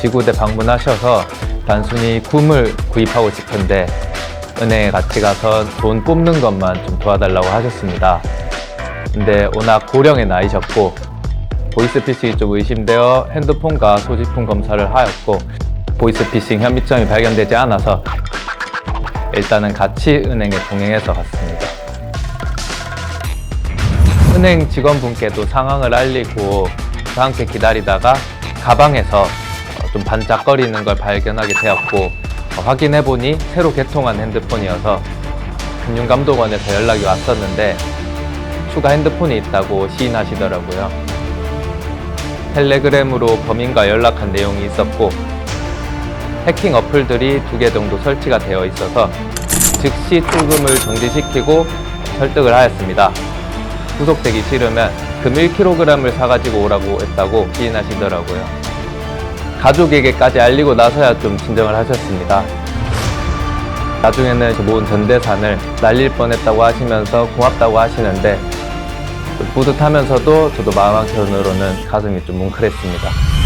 지구대 방문하셔서 단순히 굼을 구입하고 싶은데 은행에 같이 가서 돈 뽑는 것만 좀 도와달라고 하셨습니다. 근데 워낙 고령의 나이셨고 보이스피싱이 좀 의심되어 핸드폰과 소지품 검사를 하였고 보이스피싱 혐의점이 발견되지 않아서 일단은 같이 은행에 동행해서 갔습니다. 은행 직원분께도 상황을 알리고 저 함께 기다리다가 가방에서 어, 좀 반짝거리는 걸 발견하게 되었고 어, 확인해 보니 새로 개통한 핸드폰이어서 금융감독원에서 연락이 왔었는데 추가 핸드폰이 있다고 시인하시더라고요. 텔레그램으로 범인과 연락한 내용이 있었고 해킹 어플들이 두 개 정도 설치가 되어 있어서 즉시 출금을 정지시키고 설득을 하였습니다. 구속되기 싫으면 금 1kg을 사가지고 오라고 했다고 시인하시더라고요. 가족에게까지 알리고 나서야 좀 진정을 하셨습니다. 나중에는 모은 전대산을 날릴 뻔했다고 하시면서 고맙다고 하시는데 뿌듯하면서도 저도 마음 한켠으로는 가슴이 좀 뭉클했습니다.